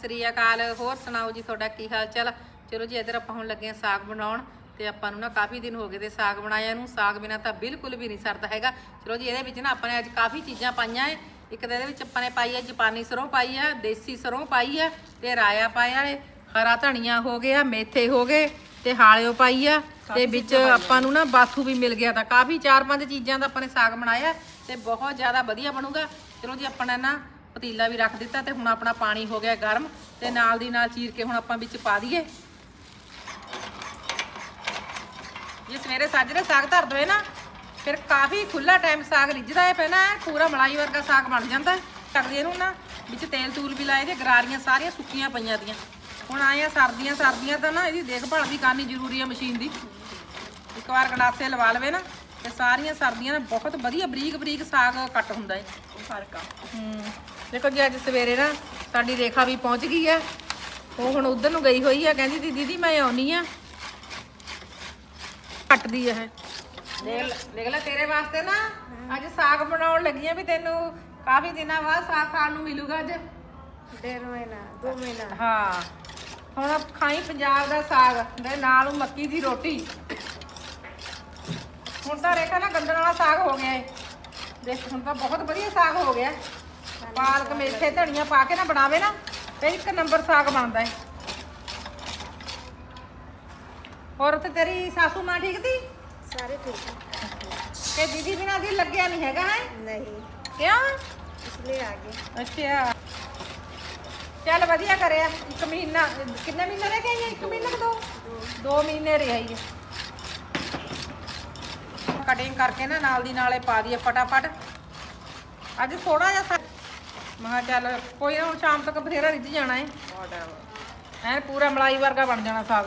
ਸ੍ਰੀ ਅਕਾਲ। ਹੋਰ ਸੁਣਾਓ ਜੀ ਤੁਹਾਡਾ ਕੀ ਹਾਲ ਚਾਲ? ਚਲੋ ਜੀ ਇੱਧਰ ਆਪਾਂ ਹੁਣ ਲੱਗੇ ਹਾਂ ਸਾਗ ਬਣਾਉਣ ਤੇ ਆਪਾਂ ਨੂੰ ਨਾ ਕਾਫੀ ਦਿਨ ਹੋ ਗਏ ਤੇ ਸਾਗ ਬਣਾਇਆ ਨੂੰ। ਸਾਗ ਬਿਨਾ ਤਾਂ ਬਿਲਕੁਲ ਵੀ ਨਹੀਂ ਸਰਦਾ ਹੈਗਾ। ਚਲੋ ਜੀ ਇਹਦੇ ਵਿੱਚ ਨਾ ਆਪਾਂ ਨੇ ਅੱਜ ਕਾਫੀ ਚੀਜ਼ਾਂ ਪਾਈਆਂ ਏ। ਇੱਕ ਤਾਂ ਇਹਦੇ ਵਿੱਚ ਆਪਾਂ ਨੇ ਪਾਈ ਹੈ ਜਾਪਾਨੀ ਸਰੋਂ ਪਾਈ ਹੈ ਦੇਸੀ ਸਰੋਂ ਪਾਈ ਹੈ ਤੇ ਰਾਇਆ ਪਾਇਆ ਏ। ਹਰਾ ਧਨੀਆ ਹੋ ਗਿਆ ਮੇਥੇ ਹੋ ਗਏ ਤੇ ਹਾਲਿਓ ਪਾਈ ਆ। ਤੇ ਵਿੱਚ ਆਪਾਂ ਨੂੰ ਨਾ ਬਾਥੂ ਵੀ ਮਿਲ ਗਿਆ ਤਾਂ ਕਾਫੀ ਚਾਰ ਪੰਜ ਚੀਜ਼ਾਂ ਦਾ ਆਪਾਂ ਨੇ ਸਾਗ ਬਣਾਇਆ ਤੇ ਬਹੁਤ ਜ਼ਿਆਦਾ ਵਧੀਆ ਬਣੂਗਾ। ਚਲੋ ਜੀ ਆਪਾਂ ਨੇ ਨਾ ਪਤੀਲਾ ਵੀ ਰੱਖ ਦਿੱਤਾ ਤੇ ਹੁਣ ਆਪਣਾ ਪਾਣੀ ਹੋ ਗਿਆ ਗਰਮ ਤੇ ਨਾਲ ਦੀ ਨਾਲ ਚੀਰ ਕੇ ਹੁਣ ਆਪਾਂ ਵਿੱਚ ਪਾ ਦਈਏ। ਜੇ ਸਵੇਰੇ ਸਾਜਰੇ ਸਾਗ ਧਰ ਦਵੇ ਨਾ, ਫਿਰ ਕਾਫੀ ਖੁੱਲਾ ਟਾਈਮ ਸਾਗ ਰਿੱਝਦਾ ਹੈ ਪਹਿਲਾਂ, ਪੂਰਾ ਮਲਾਈ ਵਰਗਾ ਸਾਗ ਬਣ ਜਾਂਦਾ ਹੈ। ਕਰਦੇ ਇਹਨੂੰ ਨਾ ਵਿੱਚ ਤੇਲ ਤੂਲ ਵੀ ਲਾਏ ਤੇ ਗਰਾਰੀਆਂ ਸਾਰੀਆਂ ਸੁੱਕੀਆਂ ਪਈਆਂ ਦੀਆਂ ਹੁਣ ਆਏ ਆ ਸਰਦੀਆਂ ਸਰਦੀਆਂ ਤਾਂ ਨਾ ਇਹਦੀ ਦੇਖਭਾਲ ਵੀ ਕਰਨੀ ਜ਼ਰੂਰੀ ਹੈ ਮਸ਼ੀਨ ਦੀ। ਇੱਕ ਵਾਰ ਗਲਾਸੇ ਲਵਾ ਲਵੇ ਨਾ ਤੇ ਸਾਰੀਆਂ ਸਰਦੀਆਂ ਨਾਲ ਬਹੁਤ ਵਧੀਆ ਬਰੀਕ ਬਰੀਕ ਸਾਗ ਕੱਟ ਹੁੰਦਾ ਹੈ। ਫ਼ਰਕ ਆ ਹੂੰ। ਦੇਖੋ ਜੀ ਅੱਜ ਸਵੇਰੇ ਨਾ ਸਾਡੀ ਰੇਖਾ ਵੀ ਪਹੁੰਚ ਗਈ ਆ ਉਹ ਹੁਣ ਉਧਰ ਨੂੰ ਗਈ ਹੋਈ ਆ ਕਹਿੰਦੀ ਸੀ ਦੀਦੀ ਮੈਂ ਆਉਣੀ ਆ। ਕੱਟਦੀ ਆ ਇਹ। ਦੇਖ ਲੈ- ਤੇਰੇ ਵਾਸਤੇ ਨਾ ਅੱਜ ਸਾਗ ਬਣਾਉਣ ਲੱਗੀ ਆ ਵੀ ਤੈਨੂੰ ਕਾਫੀ ਦਿਨਾਂ ਬਾਅਦ ਸਾਗ ਖਾਣ ਨੂੰ ਮਿਲੂਗਾ ਅੱਜ। ਡੇਢ ਮਹੀਨਾ ਦੋ ਮਹੀਨਾ। ਹਾਂ ਹੁਣ ਖਾਈ ਪੰਜਾਬ ਦਾ ਸਾਗ ਦੇ ਨਾਲ ਮੱਕੀ ਦੀ ਰੋਟੀ। ਹੁਣ ਤਾਂ ਰੇਖਾ ਨਾ ਗੰਦਣ ਵਾਲਾ ਸਾਗ ਹੋ ਗਿਆ ਏ। ਦੇਖ ਹੁਣ ਤਾਂ ਬਹੁਤ ਵਧੀਆ ਸਾਗ ਹੋ ਗਿਆ। ਪਾਲਕ ਮੇਥੇ ਧਨੀਆ ਪਾ ਕੇ ਨਾ ਬਣਾਵੇ ਨਾ ਤੇ ਇੱਕ ਨੰਬਰ ਸਾਗ ਬਣਦਾ ਹੈ ਹੋਰ ਤੇ ਤੇਰੀ ਸਾਸੂ ਮਾਂ ਠੀਕ ਸੀ? ਸਾਰੇ ਠੀਕ ਹੈ ਤੇ ਦੀਦੀ ਬਿਨਾਂ ਦੀ ਲੱਗਿਆ ਨਹੀਂ ਹੈਗਾ ਹੈ? ਨਹੀਂ। ਕਿਉਂ? ਇਸ ਲਈ ਆ ਗਏ। ਅੱਛਾ। ਚੱਲ ਵਧੀਆ ਕਰਿਆ ਇੱਕ ਮਹੀਨਾ ਕਿੰਨੇ ਮਹੀਨੇ ਰਹਿ ਗਏ ਇਹ? ਇੱਕ ਮਹੀਨਾ ਦੋ? ਦੋ ਮਹੀਨੇ ਰਿਹਾ ਹੀ ਕਟਿੰਗ ਕਰਕੇ ਨਾ ਨਾਲ ਦੀ ਨਾਲੇ ਪਾ ਦਈਏ ਫਟਾਫਟ। ਅੱਜ ਥੋੜਾ ਜਿਹਾ ਮਹਾ ਚੱਲ ਕੋਈ ਨਾ ਸ਼ਾਮ ਤੱਕ ਬਥੇਰਾ ਰਿੱਝ ਜਾਣਾ ਹੈ ਬਹੁਤ ਪੂਰਾ ਮਲਾਈ ਵਰਗਾ ਬਣ ਜਾਣਾ ਸਾਗ।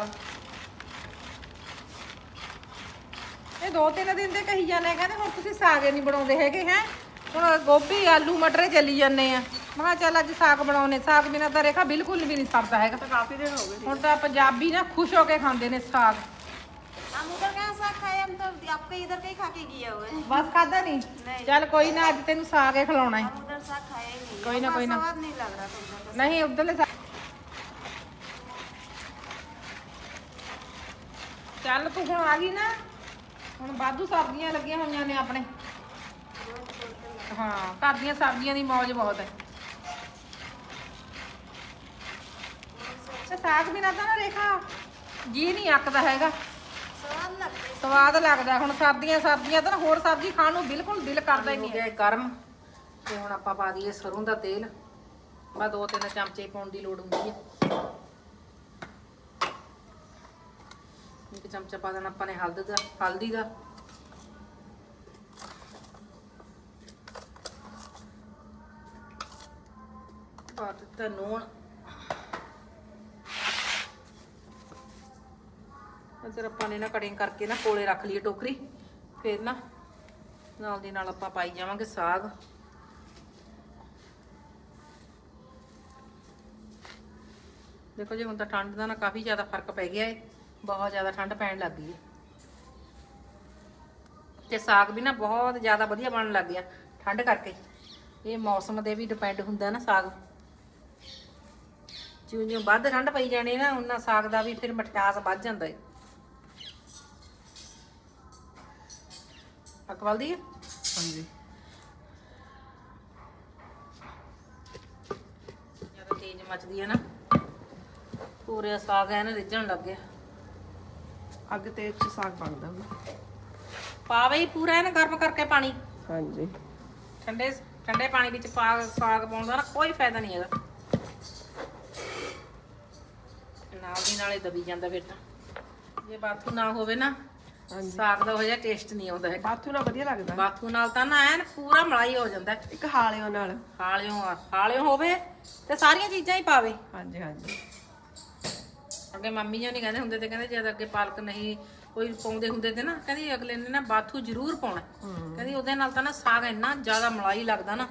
ਇਹ ਦੋ ਤਿੰਨ ਦਿਨ ਦੇ ਕਹੀ ਜਾਂਦੇ ਕਹਿੰਦੇ ਹੁਣ ਤੁਸੀਂ ਸਾਗ ਹੀ ਨਹੀਂ ਬਣਾਉਂਦੇ ਹੈਗੇ ਹੈ? ਹੁਣ ਗੋਭੀ ਆਲੂ ਮਟਰ ਚੱਲੀ ਜਾਂਦੇ ਆ। ਮਹਾ ਚੱਲ ਅੱਜ ਸਾਗ ਬਣਾਉਨੇ ਸਾਗ ਬਿਨਾਂ ਤਾਂ ਰੇਖਾ ਬਿਲਕੁਲ ਵੀ ਨਹੀਂ ਸਰਦਾ ਹੈਗਾ। ਕਾਫੀ ਦਿਨ ਹੋ ਗਏ ਹੁਣ ਤਾਂ ਪੰਜਾਬੀ ਨਾ ਖੁਸ਼ ਹੋ ਕੇ ਖਾਂਦੇ ਨੇ ਸਾਗ। ਆਮੂ ਤਾਂ कहाँ साग खाए हम तो आपके इधर के ही खा के गए हुए हैं ਬਸ ਖਾਦਾ ਨਹੀਂ ਨਹੀਂ। ਚੱਲ ਕੋਈ ਨਾ ਅੱਜ ਤੈਨੂੰ ਸਾਗ ਹੀ ਖਿਲਾਉਣਾ ਹੈ हम उधर साग खाए ही नहीं कोई ना, अपना कोई ना। स्वाद नहीं लग रहा था उधर का ਨਹੀਂ ਉਧਰਲੇ ਸਾਗ ਚੱਲ ਤੂੰ ਹੁਣ ਆ ਗਈ ਨਾ ਹੁਣ ਬਾਦੂ ਸਬਜ਼ੀਆਂ ਲੱਗੀਆਂ ਹੋਈਆਂ ਨੇ ਆਪਣੇ ਹਾਂ ਘਰ ਦੀਆਂ ਸਬਜ਼ੀਆਂ ਦੀ ਮੌਜ ਬਹੁਤ ਹੈ ਤੇ ਸਾਗ ਬਿਨਾਂ ਤਾਂ ਨਾ ਰੇਖਾ ਜੀ ਨਹੀਂ ਅੱਕਦਾ ਹੈਗਾ ਸਵਾਦ ਲੱਗਦਾ। ਹੁਣ ਸਰਦੀਆਂ ਸਰਦੀਆਂ ਤਾਂ ਹੋਰ ਸਬਜ਼ੀ ਖਾਣ ਨੂੰ ਬਿਲਕੁਲ ਦਿਲ ਕਰਦਾ ਹੀ ਨਹੀਂ ਗਿਆ ਤੇ ਹੁਣ ਆਪਾਂ ਪਾ ਦਈਏ ਸਰੋਂ ਦਾ ਤੇਲ। ਬਾ ਦੋ ਤਿੰਨ ਚਮਚੇ ਪਾਉਣ ਦੀ ਲੋੜ ਹੁੰਦੀ ਹੈ। ਇੱਕ ਚਮਚਾ ਪਾ ਦੇਣਾ ਆਪਾਂ ਨੇ ਹਲਦ ਦਾ ਹਲਦੀ ਦਾ। ਪਾ ਦਿੱਤਾ ਨੂਣ। ਇੱਧਰ ਆਪਾਂ ਨੇ ਨਾ ਕਟਿੰਗ ਕਰਕੇ ਨਾ ਕੋਲੇ ਰੱਖ ਲਈਏ ਟੋਕਰੀ, ਫਿਰ ਨਾ ਨਾਲ ਦੀ ਨਾਲ ਆਪਾਂ ਪਾਈ ਜਾਵਾਂਗੇ ਸਾਗ। ਦੇਖੋ ਜੀ, ਹੁਣ ਤਾਂ ਠੰਡ ਦਾ ਨਾ ਕਾਫੀ ਜ਼ਿਆਦਾ ਫ਼ਰਕ ਪੈ ਗਿਆ ਏ, ਬਹੁਤ ਜ਼ਿਆਦਾ ਠੰਡ ਪੈਣ ਲੱਗ ਗਈ ਏ। ਤੇ ਸਾਗ ਵੀ ਨਾ ਬਹੁਤ ਜ਼ਿਆਦਾ ਵਧੀਆ ਬਣਨ ਲੱਗ ਗਿਆ, ਠੰਡ ਕਰਕੇ। ਇਹ ਮੌਸਮ ਦੇ ਵੀ ਡਿਪੈਂਡ ਹੁੰਦਾ ਨਾ ਸਾਗ। ਜਿਉਂ ਜਿਉਂ ਵੱਧ ਠੰਡ ਪਈ ਜਾਣੀ ਨਾ ਉਹਨਾਂ ਸਾਗ ਦਾ ਵੀ ਫਿਰ ਮਠਿਆਸ ਵੱਧ ਜਾਂਦਾ ਏ। ਅਕਵਲ ਦੀ ਹਾਂਜੀ ਜ਼ਿਆਦਾ ਤੇਜ਼ ਮੱਚਦੀ ਹੈ ਨਾ ਪੂਰੇ ਸਾਗ ਐ ਨਾ ਰਿੱਝਣ ਲੱਗ ਗਿਆ ਅੱਗ ਤੇ ਚ ਸਾਗ ਬਣਦਾ ਹੁੰਦਾ ਪਾਵੇ ਹੀ ਪੂਰਾ ਐਨ ਗਰਮ ਕਰਕੇ ਪਾਣੀ। ਹਾਂਜੀ। ਠੰਡੇ ਠੰਡੇ ਪਾਣੀ ਵਿੱਚ ਪਾ ਸਾਗ ਪਾਉਣ ਦਾ ਨਾ ਕੋਈ ਫਾਇਦਾ ਨਹੀਂ ਹੈਗਾ। ਨਾਲ ਦੀ ਨਾਲੇ ਦਬੀ ਜਾਂਦਾ ਫਿਰ ਤਾਂ। ਜੇ ਬਾਥੂ ਨਾ ਹੋਵੇ ਨਾ ਸਾਗ ਦਾ ਉਹ ਜਿਹਾ ਟੇਸਟ ਨਹੀਂ ਆਉਂਦਾ ਹੈਗਾ। ਬਾਥੂ ਨਾਲ ਵਧੀਆ ਲੱਗਦਾ। ਬਾਥੂ ਨਾਲ ਤਾਂ ਨਾ ਐਨ ਪੂਰਾ ਮਲਾਈ ਹੋ ਜਾਂਦਾ। ਇੱਕ ਹਾਲਿਓ ਨਾਲ। ਹਾਲਿਓ ਆ ਹਾਲਿਓ ਹੋਵੇ ਤੇ ਸਾਰੀਆਂ ਚੀਜ਼ਾਂ ਹੀ ਪਾਵੇ। ਹਾਂਜੀ ਹਾਂਜੀ। ਅੱਗੇ ਮੰਮੀ ਜੀ ਨਹੀਂ ਕਹਿੰਦੇ ਹੁੰਦੇ ਤੇ ਕਹਿੰਦੇ ਜਦ ਅੱਗੇ ਪਾਲਕ ਨਹੀਂ ਕੋਈ ਪਾਉਂਦੇ ਹੁੰਦੇ ਤੇ ਨਾ ਕਹਿੰਦੀ ਅਗਲੇ ਨੇ ਨਾ ਬਾਥੂ ਜ਼ਰੂਰ ਪਾਉਣਾ। ਕਹਿੰਦੀ ਉਹਦੇ ਨਾਲ ਤਾਂ ਨਾ ਸਾਗ ਇੰਨਾ ਜ਼ਿਆਦਾ ਮਲਾਈ ਲੱਗਦਾ ਨਾ।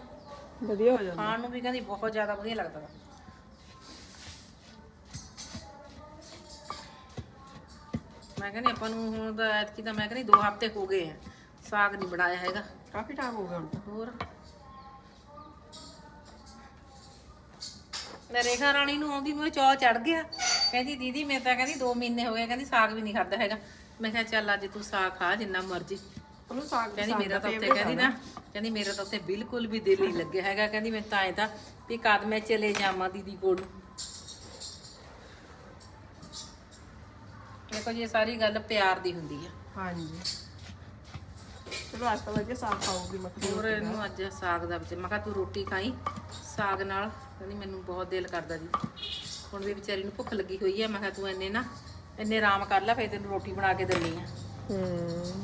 ਵਧੀਆ ਹੋ ਜਾਂਦਾ। ਖਾਣ ਨੂੰ ਵੀ ਕਹਿੰਦੀ ਬਹੁਤ ਜ਼ਿਆਦਾ ਵਧੀਆ ਲੱਗਦਾ। ਵਾ ਮੈਂ ਕਹਿੰਦੀ ਆਪਾਂ ਨੂੰ ਹੁਣ ਤਾਂ ਐਤਕੀ ਤਾਂ ਮੈਂ ਕਹਿੰਦੀ 2 ਹਫ਼ਤੇ ਹੋ ਗਏ ਆ ਸਾਗ ਨਹੀਂ ਬਣਾਇਆ ਹੈਗਾ। ਕਾਫੀ ਟਾਈਮ ਹੋ ਗਿਆ ਹੁਣ ਤਾਂ। ਹੋਰ? ਮੈਂ ਰੇਖਾ ਰਾਣੀ ਨੂੰ ਆਉਂਦੀ ਮੇਰੇ ਚੌ ਚੜ ਗਿਆ। ਕਹਿੰਦੀ ਦੀਦੀ ਮੈਂ ਤਾਂ ਕਹਿੰਦੀ 2 ਮਹੀਨੇ ਹੋ ਗਏ ਕਹਿੰਦੀ ਸਾਗ ਵੀ ਨਹੀਂ ਖਾਦਾ ਹੈਗਾ। ਮੈਂ ਕਿਹਾ ਚੱਲ ਅੱਜ ਤੂੰ ਸਾਗ ਖਾ ਜਿੰਨਾ ਮਰਜ਼ੀ। ਉਹਨੂੰ ਸਾਗ ਕਹਿੰਦੀ ਮੇਰਾ ਤਾਂ ਉੱਤੇ ਕਹਿੰਦੀ ਨਾ ਕਹਿੰਦੀ ਮੇਰਾ ਤਾਂ ਉੱਤੇ ਬਿਲਕੁਲ ਵੀ ਦਿਲ ਨਹੀਂ ਲੱਗਿਆ ਹੈਗਾ। ਕਹਿੰਦੀ ਮੈਂ ਤਾਂ ਐ ਤਾਂ ਵੀ ਕਦ ਮੈਂ ਚਲੇ ਜਾਵਾਂ ਦੀਦੀ ਕੋਲ? ਦੇਖੋ ਜੀ ਇਹ ਸਾਰੀ ਗੱਲ ਪਿਆਰ ਦੀ ਹੁੰਦੀ ਆ। ਹਾਂਜੀ। ਚਲੋ ਅੱਜ ਤਾਂ ਵਧੀਆ ਸਾਗ ਖਾਊਗੀ ਮੱਕੀ ਹੋਰ ਇਹਨੂੰ ਅੱਜ ਸਾਗ ਦਾ ਵਿੱਚ ਮੈਂ ਕਿਹਾ ਤੂੰ ਰੋਟੀ ਖਾਈ ਸਾਗ ਨਾਲ। ਕਹਿੰਦੀ ਮੈਨੂੰ ਬਹੁਤ ਦਿਲ ਕਰਦਾ ਜੀ। ਹੁਣ ਵੀ ਵਿਚਾਰੀ ਨੂੰ ਭੁੱਖ ਲੱਗੀ ਹੋਈ ਹੈ ਮੈਂ ਕਿਹਾ ਤੂੰ ਇੰਨੇ ਨਾ ਇੰਨੇ ਆਰਾਮ ਕਰ ਲੈ ਫੇਰ ਤੈਨੂੰ ਰੋਟੀ ਬਣਾ ਕੇ ਦਿੰਨੀ ਆ। ਹੂੰ।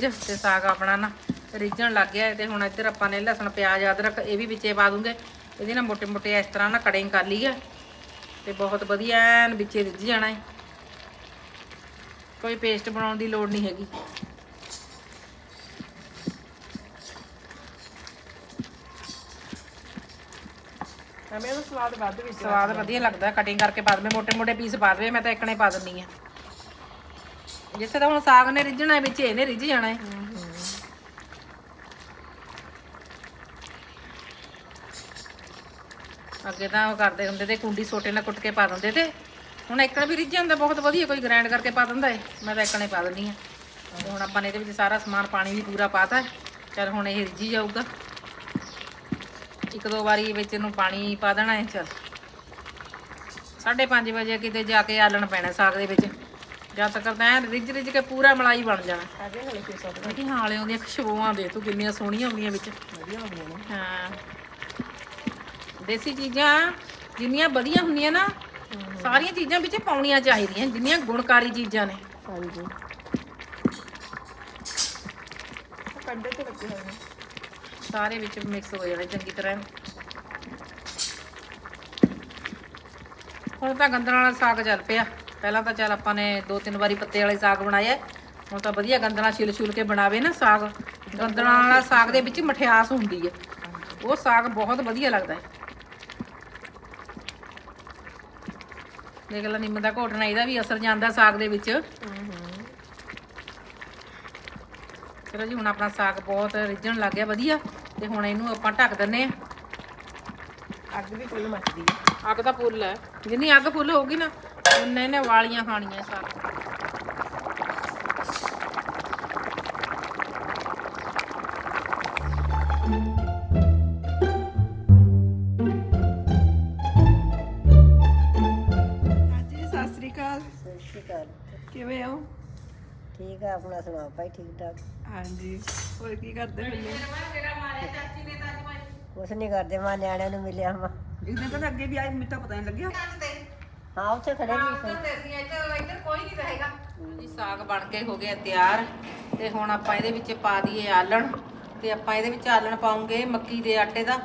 ਚੁੱਲ੍ਹੇ ਤੇ ਸਾਗ ਆਪਣਾ ਨਾ ਰਿੱਝਣ ਲੱਗ ਗਿਆ ਤੇ ਹੁਣ ਇੱਧਰ ਆਪਾਂ ਨੇ ਲਸਣ ਪਿਆਜ਼ ਅਦਰਕ ਇਹ ਵੀ ਵਿੱਚੇ ਪਾ ਦੂੰਗੇ। ਇਹਦੇ ਨਾਲ ਮੋٹੇ-ਮੋਟੇ ਇਸ ਤਰ੍ਹਾਂ ਨਾ ਕੜਿੰਗ ਕਰ ਲਈ ਹੈ ਤੇ ਬਹੁਤ ਵਧੀਆ ਐਨ ਵਿੱਚੇ ਰਿੱਝ ਜਾਣਾ ਹੈ ਕੋਈ ਪੇਸਟ ਬਣਾਉਣ ਦੀ ਲੋੜ ਨਹੀਂ ਹੈਗੀ। ਐਵੇਂ ਸਵਾਦ ਵੱਧ ਵੀ ਸਵਾਦ ਵਧੀਆ ਲੱਗਦਾ ਕਟਿੰਗ ਕਰਕੇ ਬਾਅਦ ਵਿੱਚ ਮੋਟੇ ਮੋਟੇ ਪੀਸ ਪਾ ਦੇਵੇ ਮੈਂ ਤਾਂ ਇੱਕਣੇ ਪਾ ਦਿੰਨੀ ਆ। ਜਿੱਥੇ ਤਾਂ ਹੁਣ ਸਾਗ ਨੇ ਰਿੱਝਣਾ ਹੈ, ਵਿੱਚ ਇਹਨੇ ਰਿੱਝ ਜਾਣਾ ਹੈ। ਅੱਗੇ ਤਾਂ ਉਹ ਕਰਦੇ ਹੁੰਦੇ ਤੇ ਕੁੰਡੀ ਸੋਟੇ ਨਾਲ ਕੁੱਟ ਕੇ ਪਾ ਦਿੰਦੇ ਤੇ। ਹੁਣ ਇੱਕਣ ਵੀ ਰਿੱਝ ਜਾਂਦਾ ਬਹੁਤ ਵਧੀਆ ਕੋਈ ਗ੍ਰਾਈਂਡ ਕਰਕੇ ਪਾ ਦਿੰਦਾ ਏ। ਮੈਂ ਤਾਂ ਇੱਕਣੇ ਪਾ ਦਿੰਦੀ ਆ। ਤੇ ਹੁਣ ਆਪਾਂ ਨੇ ਇਹਦੇ ਵਿੱਚ ਸਾਰਾ ਸਮਾਨ ਪਾਣੀ ਵੀ ਪੂਰਾ ਪਾਤਾ ਚਲ ਹੁਣ ਇਹ ਰਿੱਝੀ ਜਾਊਗਾ। ਇੱਕ ਦੋ ਵਾਰੀ ਵਿੱਚ ਇਹਨੂੰ ਪਾਣੀ ਪਾ ਦੇਣਾ ਹੈ ਚਲ। 5:30 ਵਜੇ ਕਿਤੇ ਜਾ ਕੇ ਆਲਣ ਪੈਣਾ ਸਾਗ ਦੇ ਵਿੱਚ। ਜਦ ਤੱਕ ਤਾਂ ਐਨ ਰਿੱਝ ਰਿੱਝ ਕੇ ਪੂਰਾ ਮਲਾਈ ਬਣ ਜਾਣਾ। ਹੈਗੇ ਹਲੇ ਦੇਖੀ ਹਾਲੇ ਆਉਂਦੀਆਂ ਖੁਸ਼ਬੂਆਂ ਦੇ ਤੂੰ ਕਿੰਨੀਆਂ ਸੋਹਣੀਆਂ ਆਉਂਦੀਆਂ ਵਿੱਚ। ਵਧੀਆ ਹੁੰਦੀਆਂ ਨੇ। ਹਾਂ। ਦੇਸੀ ਚੀਜ਼ਾਂ ਜਿੰਨੀਆਂ ਵਧੀਆ ਹੁੰਦੀਆਂ ਨਾ ਸਾਰੀਆਂ ਚੀਜ਼ਾਂ ਵਿੱਚ ਪਾਉਣੀਆਂ ਚਾਹੀਦੀਆਂ ਜਿੰਨੀਆਂ ਗੁਣਕਾਰੀ ਚੀਜ਼ਾਂ ਨੇ। ਹਾਂਜੀ। ਕੰਡੇ ਤੇ ਲੱਗੇ ਹੋਏ ਨੇ। ਸਾਰੇ ਵਿੱਚ ਮਿਕਸ ਹੋ ਜਾਣੇ ਚੰਗੀ ਤਰ੍ਹਾਂ। ਹੁਣ ਤਾਂ ਗੰਦਲਾਂ ਵਾਲਾ ਸਾਗ ਚੱਲ ਪਿਆ। ਪਹਿਲਾਂ ਤਾਂ ਚੱਲ ਆਪਾਂ ਨੇ ਦੋ ਤਿੰਨ ਵਾਰੀ ਪੱਤੇ ਵਾਲੇ ਸਾਗ ਬਣਾਇਆ ਹੁਣ ਤਾਂ ਵਧੀਆ ਗੰਦਲਾਂ ਛਿਲ ਛੁਲ ਕੇ ਬਣਾਵੇ ਨਾ ਸਾਗ। ਗੰਦਲਾਂ ਵਾਲਾ ਸਾਗ ਦੇ ਵਿੱਚ ਮਠਿਆਸ ਹੁੰਦੀ ਹੈ ਉਹ ਸਾਗ ਬਹੁਤ ਵਧੀਆ ਲੱਗਦਾ ਹੈ। ਦੇਖ ਲੈ ਨਿੰਮ ਦਾ ਘੋਟਣਾ ਇਹਦਾ ਵੀ ਅਸਰ ਜਾਂਦਾ ਸਾਗ ਦੇ ਵਿੱਚ। ਚਲੋ ਜੀ ਹੁਣ ਆਪਣਾ ਸਾਗ ਬਹੁਤ ਰਿੱਝਣ ਲੱਗ ਗਿਆ ਵਧੀਆ। ਤੇ ਹੁਣ ਇਹਨੂੰ ਆਪਾਂ ਢੱਕ ਦਿੰਨੇ ਆ ਅੱਗ ਵੀ ਫੁੱਲ ਮੱਚਦੀ ਹੈ। ਅੱਗ ਤਾਂ ਫੁੱਲ ਹੈ। ਜਿੰਨੀ ਅੱਗ ਫੁੱਲ ਹੋਊਗੀ ਨਾ ਉਨੇ ਨੇ ਵਾਲੀਆਂ ਖਾਣੀਆਂ ਹਾਂਜੀ ਸਤਿ ਸ੍ਰੀ ਅਕਾਲ ਸਤਿ ਸ਼੍ਰੀ ਅਕਾਲ। ਕਿਵੇਂ ਹੋ? ਠੀਕ ਆ ਆਪਣਾ ਸੁਣਾਓ ਭਾਈ ਠੀਕ ਠਾਕ? ਹਾਂਜੀ ਹੋਰ ਕੀ ਕਰਦੇ ਪਏ ਕੁਛ ਨਹੀਂ ਕਰਦੇ ਮੈਂ ਨਿਆਣਿਆਂ ਨੂੰ ਮਿਲਿਆ ਵਾ। ਇੱਕ ਦਿਨ ਤਾਂ ਅੱਗੇ ਵੀ ਆਈ ਮੈਨੂੰ ਤਾਂ ਪਤਾ ਨਹੀਂ ਲੱਗਿਆ। ਹਾਂ ਉੱਥੇ ਖੜੇ ਵੀ ਸੀ ਜੀ ਸਾਗ ਬਣ ਕੇ ਹੋ ਗਿਆ ਤਿਆਰ। ਤੇ ਹੁਣ ਆਪਾਂ ਇਹਦੇ ਵਿੱਚ ਪਾ ਦਈਏ ਆਲਣ। ਤੇ ਆਪਾਂ ਇਹਦੇ ਵਿੱਚ ਆਲਣ ਪਾਉਂਗੇ ਮੱਕੀ ਦੇ ਆਟੇ ਦਾ।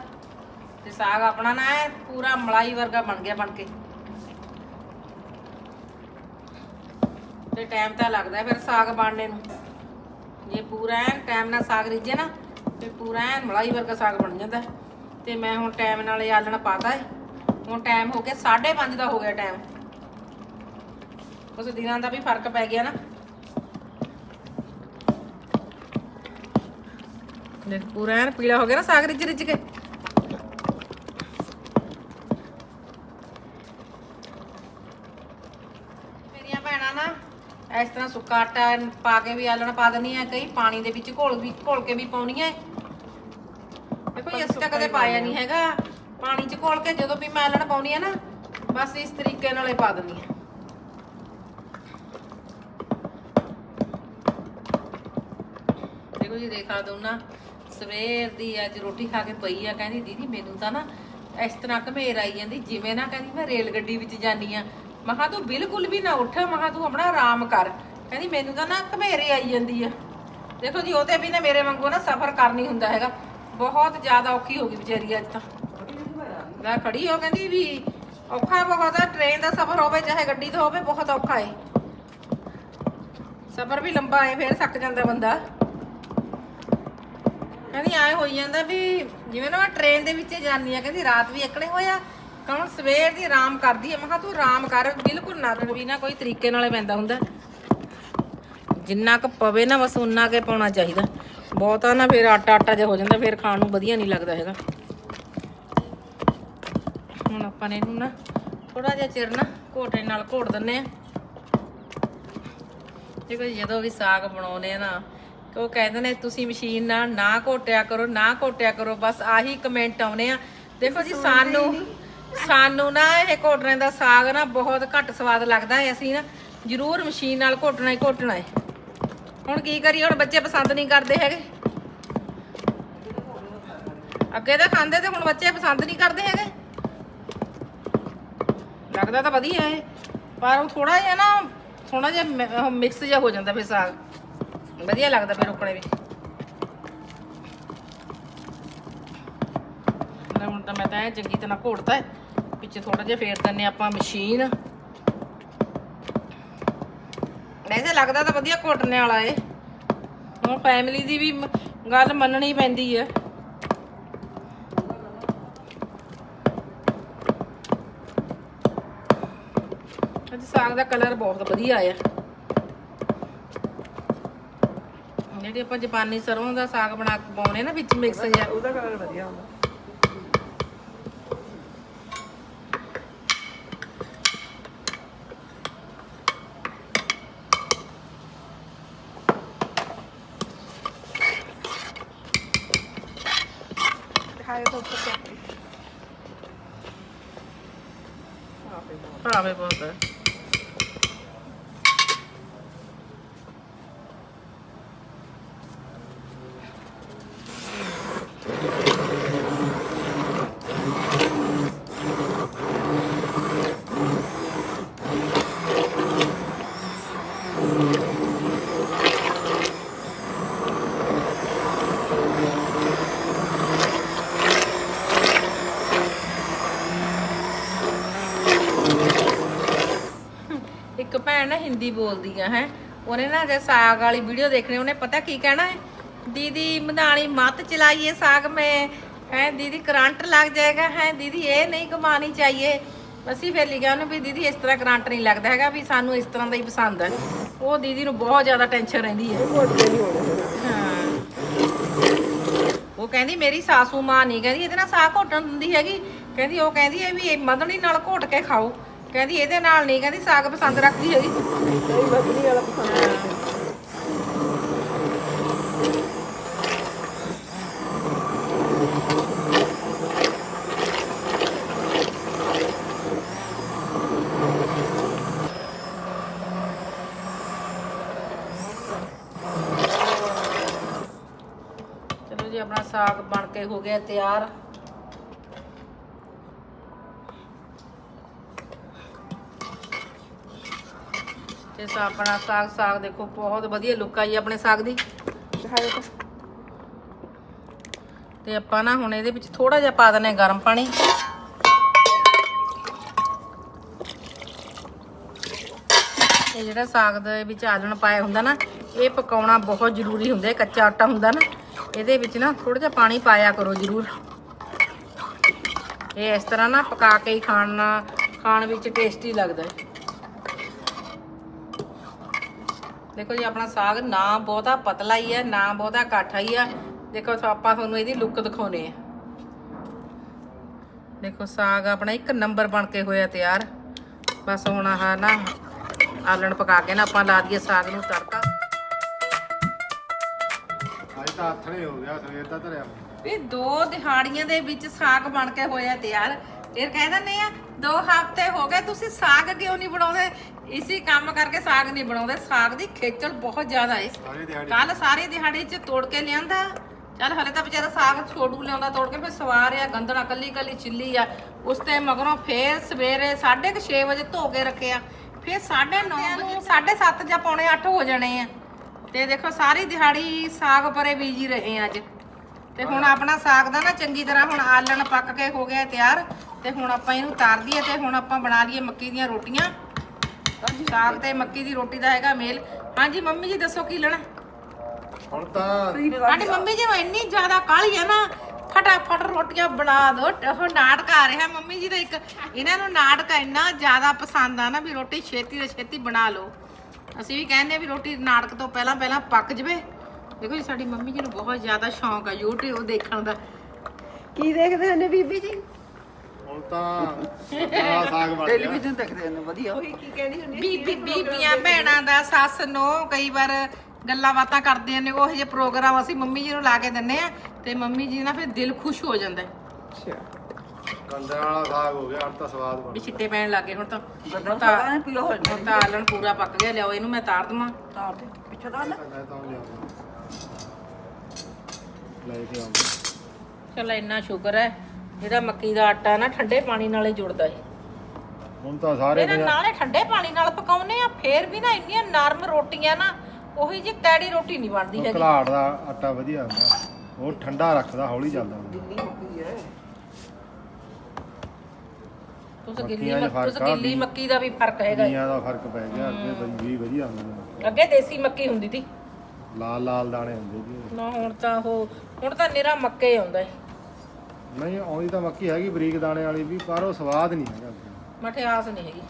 ਤੇ ਸਾਗ ਆਪਣਾ ਨਾ ਪੂਰਾ ਮਲਾਈ ਵਰਗਾ ਬਣ ਗਿਆ ਬਣ ਕੇ। ਤੇ ਟਾਈਮ ਤਾਂ ਲੱਗਦਾ ਫਿਰ ਸਾਗ ਬਣਨੇ ਨੂੰ। ਜੇ ਪੂਰਾ ਐਨ ਟਾਈਮ ਨਾਲ ਸਾਗ ਰਿੱਝੇ ਨਾ ਤੇ ਪੂਰਾ ਐਨ ਮਲਾਈ ਵਰਗਾ ਸਾਗ ਬਣ ਜਾਂਦਾ। ਤੇ ਮੈਂ ਹੁਣ ਟਾਈਮ ਨਾਲ ਇਹ ਆਲਣ ਪਾਤਾ ਹੈ। ਹੁਣ ਟਾਈਮ ਹੋ ਗਿਆ 5:30 ਦਾ ਹੋ ਗਿਆ ਟਾਈਮ। ਉਸ ਦਿਨਾਂ ਦਾ ਵੀ ਫ਼ਰਕ ਪੈ ਗਿਆ ਨਾ। ਦੇਖ ਪੂਰਾ ਐਨ ਪੀਲਾ ਹੋ ਗਿਆ ਨਾ ਸਾਗ ਰਿੱਝ ਰਿੱਝ ਕੇ। ਮੇਰੀਆਂ ਭੈਣਾਂ ਨਾ ਇਸ ਤਰ੍ਹਾਂ ਸੁੱਕਾ ਆਟਾ ਪਾ ਕੇ ਵੀ ਆਲਣ ਪਾ ਦਿੰਦੀ ਆ ਕਈ ਪਾਣੀ ਦੇ ਵਿੱਚ ਘੋਲ ਵੀ ਘੋਲ ਕੇ ਵੀ ਪਾਉਣੀ ਹੈ। ਦੇਖੋ ਅਸੀਂ ਤਾਂ ਕਦੇ ਪਾਇਆ ਨਹੀਂ ਹੈਗਾ। ਪਾਣੀ 'ਚ ਘੋਲ ਕੇ ਜਦੋਂ ਵੀ ਮੈਂ ਆਲਣ ਪਾਉਣੀ ਆ ਨਾ ਬਸ ਇਸ ਤਰੀਕੇ ਨਾਲ ਹੀ ਪਾ ਦਿੰਦੀ ਆ ਤੁਸੀਂ ਦੇਖਾ ਦੋ ਨਾ। ਸਵੇਰ ਦੀ ਅੱਜ ਰੋਟੀ ਖਾ ਕੇ ਪਈ ਆ, ਕਹਿੰਦੀ, ਦੀਦੀ, ਮੈਨੂੰ ਤਾਂ ਨਾ ਇਸ ਤਰ੍ਹਾਂ ਘਮੇਰ ਆਈ ਜਾਂਦੀ, ਜਿਵੇਂ ਨਾ ਕਹਿੰਦੀ, ਮੈਂ ਰੇਲ ਗੱਡੀ ਵਿੱਚ ਜਾਨੀ ਆ। ਮੈਂ ਤੂੰ ਬਿਲਕੁਲ ਵੀ ਨਾ ਉੱਠ, ਮੈਂ ਤੂੰ ਆਪਣਾ ਆਰਾਮ ਕਰ। ਕਹਿੰਦੀ, ਮੈਨੂੰ ਤਾਂ ਨਾ ਘਮੇਰੇ ਆਈ ਜਾਂਦੀ ਆ। ਦੇਖੋ ਜੀ, ਉਹ ਵੀ ਨਾ ਮੇਰੇ ਵਾਂਗੂ ਨਾ ਸਫ਼ਰ ਕਰਨੀ ਹੁੰਦਾ ਹੈਗਾ। ਬਹੁਤ ਜ਼ਿਆਦਾ ਔਖੀ ਹੋ ਗਈ ਵਿਚਾਰੀ ਅੱਜ ਤਾਂ। ਮੈਂ ਖੜੀ ਹੋ, ਕਹਿੰਦੀ, ਵੀ ਔਖਾ ਬਹੁਤ ਆ ਟ੍ਰੇਨ ਦਾ ਸਫ਼ਰ ਹੋਵੇ, ਚਾਹੇ ਗੱਡੀ ਦਾ ਹੋਵੇ, ਬਹੁਤ ਔਖਾ ਏ। ਸਫ਼ਰ ਵੀ ਲੰਬਾ ਏ, ਫੇਰ ਥੱਕ ਜਾਂਦਾ ਬੰਦਾ। ਕਹਿੰਦੀ ਆਏ ਹੋਈ ਜਾਂਦਾ ਵੀ ਜਿਵੇਂ ਨਾ ਮੈਂ ਟ੍ਰੇਨ ਦੇ ਵਿੱਚ ਜਾਂਦੀ ਆ, ਕਹਿੰਦੀ ਰਾਤ ਵੀ ਇਕੜੇ ਹੋਇਆ ਕੌਣ ਸਵੇਰ ਦੀ ਆਰਾਮ ਕਰਦੀ ਆ? ਮੈਂ ਕਿਹਾ ਤੂੰ ਆਰਾਮ ਕਰ, ਬਿਲਕੁਲ ਨਾ ਤੂੰ ਵੀ ਨਾ ਕੋਈ ਤਰੀਕੇ ਨਾਲੇ ਪੈਂਦਾ ਹੁੰਦਾ। ਜਿੰਨਾ ਕੁ ਪਵੇ ਨਾ ਬਸ ਉਨਾ ਕੇ ਪਾਉਣਾ ਚਾਹੀਦਾ। ਬਹੁਤਾ ਨਾ ਫਿਰ ਆਟਾ ਆਟਾ ਜਿਹਾ ਹੋ ਜਾਂਦਾ, ਫਿਰ ਖਾਣ ਨੂੰ ਵਧੀਆ ਨਹੀਂ ਲੱਗਦਾ ਹੈਗਾ। ਹੁਣ ਆਪਾਂ ਨੇ ਇਹਨੂੰ ਨਾ ਥੋੜਾ ਜਿਹਾ ਚਿਰ ਨਾ ਘੋਟੇ ਨਾਲ ਘੋਟ ਦਿੰਨੇ ਆ। ਦੇਖੋ ਜਦੋਂ ਵੀ ਸਾਗ ਬਣਾਉਨੇ ਆ ਨਾ ਤੇ ਉਹ ਕਹਿੰਦੇ ਨੇ ਤੁਸੀਂ ਮਸ਼ੀਨ ਨਾਲ ਨਾ ਘੋਟਿਆ ਕਰੋ ਨਾ ਘੋਟਿਆ ਕਰੋ। ਬਸ ਆਹੀ ਕਮੈਂਟ ਆਉਨੇ ਆ। ਦੇਖੋ ਜੀ ਸਾਨੂੰ ਸਾਨੂੰ ਨਾ ਇਹ ਘੋਟਣੇ ਦਾ ਸਾਗ ਨਾ ਬਹੁਤ ਘੱਟ ਸਵਾਦ ਲੱਗਦਾ ਹੈ। ਅਸੀਂ ਨਾ ਜ਼ਰੂਰ ਮਸ਼ੀਨ ਨਾਲ ਘੋਟਣਾ ਹੀ ਘੋਟਣਾ ਹੈ। ਹੁਣ ਕੀ ਕਰੀਏ? ਹੁਣ ਬੱਚੇ ਪਸੰਦ ਨਹੀਂ ਕਰਦੇ ਹੈਗੇ। ਅੱਗੇ ਤਾਂ ਖਾਂਦੇ ਤੇ ਹੁਣ ਬੱਚੇ ਪਸੰਦ ਨਹੀਂ ਕਰਦੇ ਹੈਗੇ। ਲੱਗਦਾ ਤਾਂ ਵਧੀਆ ਹੈ ਪਰ ਉਹ ਥੋੜਾ ਜਿਹਾ ਨਾ ਥੋੜਾ ਜਿਹਾ ਮਿਕਸ ਜਿਹਾ ਹੋ ਜਾਂਦਾ ਫਿਰ ਸਾਗ। ਵਧੀਆ ਲੱਗਦਾ ਫਿਰ ਉਕਣੇ ਵੀ। ਲੈ ਹੁਣ ਤਾਂ ਮੈਂ ਤਾਂ ਇਹ ਚੰਗੀ ਤਰ੍ਹਾਂ ਘੋੜਤਾ ਹੈ ਵਿੱਚ ਥੋੜਾ ਜਿਹਾ ਫੇਰ ਦਿੰਨੇ ਆਪਾਂ ਮਸ਼ੀਨ। ਵੈਸੇ ਲੱਗਦਾ ਤਾਂ ਵਧੀਆ ਘੋਟਣੇ ਵਾਲਾ ਏ। ਹੁਣ ਫੈਮਿਲੀ ਦੀ ਵੀ ਗੱਲ ਮੰਨਣੀ ਪੈਂਦੀ ਹੈ ਅੱਜ ਸਾਗ ਦਾ ਕਲਰ ਬਹੁਤ ਵਧੀਆ ਆਇਆ। ਜਿਹੜੀ ਆਪਾਂ ਜਾਪਾਨੀ ਸਰੋਂ ਦਾ ਸਾਗ ਬਣਾ ਕੇ ਪਾਉਣੇ ਨਾ ਵਿੱਚ ਮਿਕਸ ਜਿਹਾ। ਉਹਦਾ ਕਲਰ ਵਧੀਆ ਹੁੰਦਾ। ਦਿਖਾਏ ਤਾਂ ਉੱਪਰ ਚੱਕ ਭਾਵੇਂ ਬਹੁਤ। ਹੈ ਇੱਕ ਭੈਣ ਨਾ ਹਿੰਦੀ ਬੋਲਦੀ ਆ ਹੈ। ਉਹਨੇ ਨਾ ਜੇ ਸਾਗ ਵਾਲੀ ਵੀਡੀਓ ਦੇਖਣੀ, ਉਹਨੇ ਪਤਾ ਕੀ ਕਹਿਣਾ ਹੈ? ਦੀਦੀ ਮਧਾਣੀ ਮਤ ਚਲਾਈਏ ਸਾਗ में ਹੈ, ਦੀਦੀ ਕਰੰਟ ਲੱਗ ਜਾਏਗਾ, ਹੈ, ਦੀਦੀ ਇਹ ਨਹੀਂ ਕਮਾਣੀ ਚਾਹੀਏ। ਅਸੀਂ ਫਿਰ ਲਿਖਿਆ ਉਹਨੂੰ ਵੀ ਦੀਦੀ ਇਸ ਤਰ੍ਹਾਂ ਕਰੰਟ ਨਹੀਂ ਲੱਗਦਾ ਹੈਗਾ ਵੀ ਸਾਨੂੰ ਇਸ ਤਰ੍ਹਾਂ ਦਾ ਹੀ ਪਸੰਦ ਹੈ। ਉਹ ਦੀਦੀ ਨੂੰ ਬਹੁਤ ਜ਼ਿਆਦਾ ਟੈਨਸ਼ਨ ਰਹਿੰਦੀ ਹੈ। ਉਹ ਕਹਿੰਦੀ ਮੇਰੀ ਸਾਸੂ ਮਾਂ ਨਹੀਂ, ਕਹਿੰਦੀ ਇਹਦੇ ਨਾਲ ਸਾਗ ਘੋਟਣ ਦਿੰਦੀ ਹੈਗੀ। ਕਹਿੰਦੀ ਉਹ ਕਹਿੰਦੀ ਇਹ ਵੀ ਮਦਣੀ ਨਾਲ ਘੋਟ ਕੇ ਖਾਓ। ਕਹਿੰਦੀ ਇਹਦੇ ਨਾਲ ਨਹੀਂ, ਕਹਿੰਦੀ ਸਾਗ ਪਸੰਦ ਰੱਖਦੀ ਹੈਗੀ। ਕੋਈ ਬਦਲੀ ਵਾਲਾ ਪਸੰਦ ਹੈ ਚਲੋ ਜੀ, ਆਪਣਾ ਸਾਗ ਬਣ ਕੇ ਹੋ ਗਿਆ ਤਿਆਰ। ਤੇ ਸਾ ਆਪਣਾ ਸਾਗ ਸਾਗ ਦੇਖੋ ਬਹੁਤ ਵਧੀਆ ਲੁੱਕ ਆਈ ਆਪਣੇ ਸਾਗ ਦੀ। ਤਾਂ। ਤੇ ਆਪਾਂ ਨਾ ਹੁਣ ਇਹਦੇ ਵਿੱਚ ਥੋੜਾ ਜਿਹਾ ਪਾ ਦਨੇ ਗਰਮ ਪਾਣੀ। ਇਹ ਜਿਹੜਾ ਸਾਗ ਦੇ ਵਿੱਚ ਆਲਣ ਪਾਇਆ ਹੁੰਦਾ ਨਾ ਇਹ ਪਕਾਉਣਾ ਬਹੁਤ ਜ਼ਰੂਰੀ ਹੁੰਦਾ ਹੈ ਕੱਚਾ ਆਟਾ ਹੁੰਦਾ ਨਾ। ਇਹਦੇ ਵਿੱਚ ਨਾ ਥੋੜਾ ਜਿਹਾ ਪਾਣੀ ਪਾਇਆ ਕਰੋ ਜ਼ਰੂਰ। ਇਹ ਇਸ ਤਰ੍ਹਾਂ ਨਾ ਪਕਾ ਕੇ ਹੀ ਖਾਣਾ ਖਾਣ ਵਿੱਚ ਟੇਸਟੀ ਲੱਗਦਾ ਹੈ। ਦੇਖੋ ਜੀ ਆਪਣਾ ਸਾਗ ਨਾ ਬਹੁਤਾ ਪਤਲਾ ਹੀ ਹੈ ਨਾ ਬਹੁਤਾ ਕਾਠਾ ਹੀ ਆ ਦੇਖੋ ਸੋ ਆਪਾਂ ਤੁਹਾਨੂੰ ਇਹਦੀ ਲੁੱਕ ਦਿਖਾਉਨੇ ਆ ਦੇਖੋ ਸਾਗ ਆਪਣਾ ਇੱਕ ਨੰਬਰ ਬਣ ਕੇ ਹੋਇਆ ਤਿਆਰ। ਬਸ ਹੁਣ ਆਹ ਨਾ ਆਲਣ ਪਕਾ ਕੇ ਨਾ ਆਪਾਂ ਲਾ ਦਈਏ ਸਾਗ ਨੂੰ ਤੜਕਾ। ਅੱਜ ਤਾਂ ਆਥਣੇ ਹੋ ਗਿਆ ਸਵੇਰ ਦਾ ਧਰਿਆ। ਵੀ ਦੋ ਦਿਹਾੜੀਆਂ ਦੇ ਵਿੱਚ ਸਾਗ ਬਣ ਕੇ ਹੋਇਆ ਤਿਆਰ। ਫਿਰ ਕਹਿ ਦਿੰਦੇ ਆ ਦੋ ਹਫ਼ਤੇ ਹੋ ਗਏ ਤੁਸੀਂ ਸਾਗ ਕਿਉਂ ਨਹੀਂ ਬਣਾਉਂਦੇ? ਇਸੇ ਕੰਮ ਕਰਕੇ ਸਾਗ ਨਹੀਂ ਬਣਾਉਂਦੇ। ਸਾਗ ਦੀ ਖੇਚਲ ਬਹੁਤ ਜ਼ਿਆਦਾ ਸਾਰੇ ਦਿਹਾੜੀ। ਕੱਲ ਸਾਰੇ ਦਿਹਾੜੀ ਚ ਤੋੜ ਕੇ ਲਿਆਂਦਾ। ਚੱਲ ਹਲੇ ਤਾਂ ਵਿਚਾਰਾ ਸਾਗ ਛੋੜੂ ਲਿਆਉਂਦਾ ਤੋੜ ਕੇ ਫਿਰ ਸਵਾਰ ਆ ਗੰਦਣਾ ਕੱਲੀ ਕੱਲੀ ਚਿੱਲੀ ਆ। ਉਸ ਤੇ ਮਗਰੋਂ ਫੇਰ ਸਵੇਰੇ 6:30 ਵਜੇ ਧੋ ਕੇ ਰੱਖਿਆ। ਫਿਰ 9:30 ਵਜੇ 7:30 ਜਾਂ ਪੌਣੇ 8 ਹੋ ਜਾਣੇ ਆ। ਤੇ ਦੇਖੋ ਸਾਰੀ ਦਿਹਾੜੀ ਸਾਗ ਪਰੇ ਬੀਜੀ ਰਹੇ ਆ ਅੱਜ। ਤੇ ਹੁਣ ਆਪਣਾ ਸਾਗ ਦਾ ਨਾ ਚੰਗੀ ਤਰ੍ਹਾਂ ਹੁਣ ਆਲਣ ਪੱਕ ਕੇ ਹੋ ਗਿਆ ਤਿਆਰ। ਤੇ ਹੁਣ ਆਪਾਂ ਇਹਨੂੰ ਉਤਾਰ ਦਈਏ ਤੇ ਹੁਣ ਆਪਾਂ ਬਣਾ ਲਈਏ ਮੱਕੀ ਦੀਆਂ ਰੋਟੀਆਂ। ਸਾਗ ਤੇ ਮੱਕੀ ਦੀ ਰੋਟੀ ਦਾ ਹੈਗਾ ਮੇਲ। ਹਾਂਜੀ ਮੰਮੀ ਜੀ ਦੱਸੋ ਕੀ ਲੈਣਾ? ਹੁਣ ਤਾਂ ਸਾਡੀ ਮੰਮੀ ਜੀ ਨੂੰ ਇੰਨੀ ਜ਼ਿਆਦਾ ਕਾਹਲੀ ਆ ਨਾ ਫਟਾਫਟ ਰੋਟੀਆਂ ਬਣਾ ਦੋ। ਉਹ ਨਾਟਕ ਆ ਰਿਹਾ ਮੰਮੀ ਜੀ ਦਾ ਇੱਕ। ਇਹਨਾਂ ਨੂੰ ਨਾਟਕ ਇੰਨਾ ਜ਼ਿਆਦਾ ਪਸੰਦ ਆ ਨਾ ਵੀ ਰੋਟੀ ਛੇਤੀ ਤੋਂ ਛੇਤੀ ਬਣਾ ਲਓ। ਅਸੀਂ ਵੀ ਕਹਿੰਦੇ ਆ ਵੀ ਰੋਟੀ ਨਾਟਕ ਤੋਂ ਪਹਿਲਾਂ ਪਹਿਲਾਂ ਪੱਕ ਜਵੇ। ਦੇਖੋ ਜੀ ਸਾਡੀ ਮੰਮੀ ਜੀ ਨੂੰ ਬਹੁਤ ਜ਼ਿਆਦਾ ਸ਼ੌਂਕ ਆ YouTube ਦੇਖਣ ਦਾ। ਕੀ ਦੇਖਦੇ ਨੇ ਬੀਬੀ ਜੀ? ਹੁਣ ਤਾਂ ਆ ਸਾਗ ਬਣ ਗਿਆ ਟੈਲੀਵਿਜ਼ਨ ਦੇਖਦੇ ਨੇ ਵਧੀਆ। ਉਹੀ ਕੀ ਕਹਿੰਦੀ ਹੁੰਦੀ ਬੀਬੀ ਬੀਬੀਆਂ ਭੈਣਾਂ ਦਾ ਸੱਸ ਨੂੰ ਕਈ ਵਾਰ ਗੱਲਾਂ ਬਾਤਾਂ ਕਰਦੇ ਨੇ ਉਹ ਜਿਹੇ ਪ੍ਰੋਗਰਾਮ ਅਸੀਂ ਮੰਮੀ ਜੀ ਨੂੰ ਲਾ ਕੇ ਦਿੰਨੇ ਆ ਤੇ ਮੰਮੀ ਜੀ ਨਾ ਫਿਰ ਦਿਲ ਖੁਸ਼ ਹੋ ਜਾਂਦਾ। ਹੈ ਅੱਛਾ। ਕੰਦਰਾਂ ਵਾਲਾ ਸਾਗ ਹੋ ਗਿਆ ਹੁਣ ਤਾਂ ਸਵਾਦ ਬਣ ਵੀ ਛਿੱਟੇ ਪੈਣ ਲੱਗੇ ਹੁਣ ਤਾਂ ਗੱਦਾਂ ਹੁਣ ਤਾਂ ਸਾਗਾ ਪੀਲਾ ਹੋ ਹੁਣ ਤਾਂ ਆਲਣ ਪੂਰਾ ਪੱਕ ਗਿਆ ਲਿਆਓ ਇਹਨੂੰ ਮੈਂ ਤਾਰ ਦਵਾਂ। ਤਾਰ ਦੇ ਪਿੱਛੇ ਦਾ ਨਾ ਮੈਂ ਤਾਂ ਲਿਆਉਂਦਾ। ਲੈ ਕੇ ਆਉਂਦਾ ਚਲ ਇੰਨਾ ਸ਼ੁਕਰ ਹੈ ਜਿਹੜਾ ਮੱਕੀ ਦਾ ਆਟਾ ਨਾ ਠੰਡੇ ਪਾਣੀ ਨਾਲੇ ਜੁੜਦਾ ਹੈ ਹੁਣ ਤਾਂ ਸਾਰੇ ਇਹਨਾਂ ਨਾਲੇ ਠੰਡੇ ਪਾਣੀ ਨਾਲ ਪਕਾਉਨੇ ਆ ਫੇਰ ਵੀ ਨਾ ਇੰਨੀਆਂ ਨਰਮ ਰੋਟੀਆਂ ਨਾ ਉਹੀ ਜਿਹੀ ਕੈੜੀ ਰੋਟੀ ਨਹੀਂ ਬਣਦੀ ਹੈਗੀ। ਘਲਾੜ ਦਾ ਆਟਾ ਵਧੀਆ ਹੁੰਦਾ। ਉਹ ਠੰਡਾ ਰੱਖਦਾ ਹੌਲੀ ਚੱਲਦਾ ਹੋ ਹੈ। ਤੁਸੀਂ ਗਿੱਲੀ ਮੱਕੀ ਤੁਸੀਂ ਗਿੱਲੀ। ਮੱਕੀ ਦਾ ਵੀ ਫ਼ਰਕ ਹੈਗਾ। ਹੈ। ਨੀਆਂ ਦਾ ਫ਼ਰਕ ਪੈ ਗਿਆ ਅੱਗੇ ਬਈ ਵੀ ਵਧੀਆ ਹੁੰਦੀ ਅੱਗੇ ਦੇਸੀ ਮੱਕੀ ਹੁੰਦੀ ਸੀ ਲਾਲ ਲਾਲ ਦਾਣੇ ਹੁੰਦੇ ਜੀ। ਨਾ ਹੁਣ ਤਾਂ ਉਹ ਹੁਣ ਤਾਂ ਨਿਰਾ ਮੱਕੇ ਆਉਂਦਾ ਹੈ। ਨਹੀਂ ਆਉਂਦੀ ਤਾਂ ਮੱਕੀ ਹੈਗੀ ਬਰੀਕ ਦਾਣੇ ਵਾਲੀ ਵੀ ਪਰ ਉਹ ਸਵਾਦ ਨਹੀਂ ਹੈਗਾ। ਮਠਿਆਸ ਨਹੀਂ ਹੈਗੀ।